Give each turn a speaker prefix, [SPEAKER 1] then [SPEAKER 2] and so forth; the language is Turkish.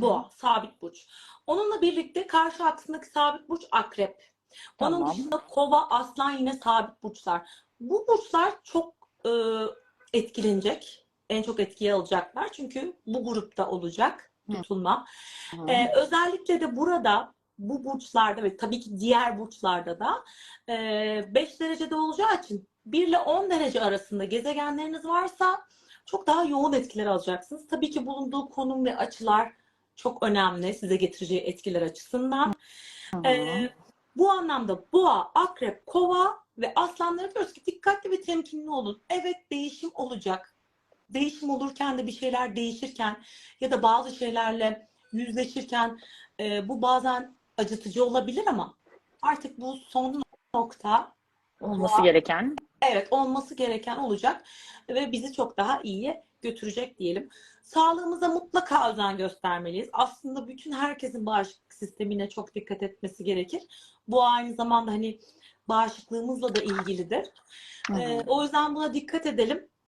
[SPEAKER 1] Boğa, sabit burç. Onunla birlikte karşı aksındaki sabit burç akrep. Onun
[SPEAKER 2] Tamam.
[SPEAKER 1] dışında kova, aslan yine sabit burçlar. Bu burçlar çok e, etkilenecek. En çok etkiye alacaklar. Çünkü bu grupta olacak tutulma.
[SPEAKER 2] Hı.
[SPEAKER 1] Ee, özellikle de burada bu burçlarda ve tabii ki diğer burçlarda da 5 derecede olacağı için 1 ile 10 derece arasında gezegenleriniz varsa çok daha yoğun etkiler alacaksınız. Tabii ki bulunduğu konum ve açılar çok önemli size getireceği etkiler açısından. Ee, bu anlamda boğa, akrep, kova ve aslanlara diyoruz ki dikkatli ve temkinli olun. Evet değişim olacak. Değişim olurken de bir şeyler değişirken ya da bazı şeylerle yüzleşirken e, bu bazen acıtıcı olabilir ama artık bu son nokta
[SPEAKER 2] Olması gereken.
[SPEAKER 1] Evet olması gereken olacak ve bizi çok daha iyiye götürecek diyelim. Sağlığımıza mutlaka özen göstermeliyiz. Aslında bütün herkesin bağışıklık sistemine çok dikkat etmesi gerekir. Bu aynı zamanda hani bağışıklığımızla da ilgilidir. Ee, o yüzden buna dikkat edelim.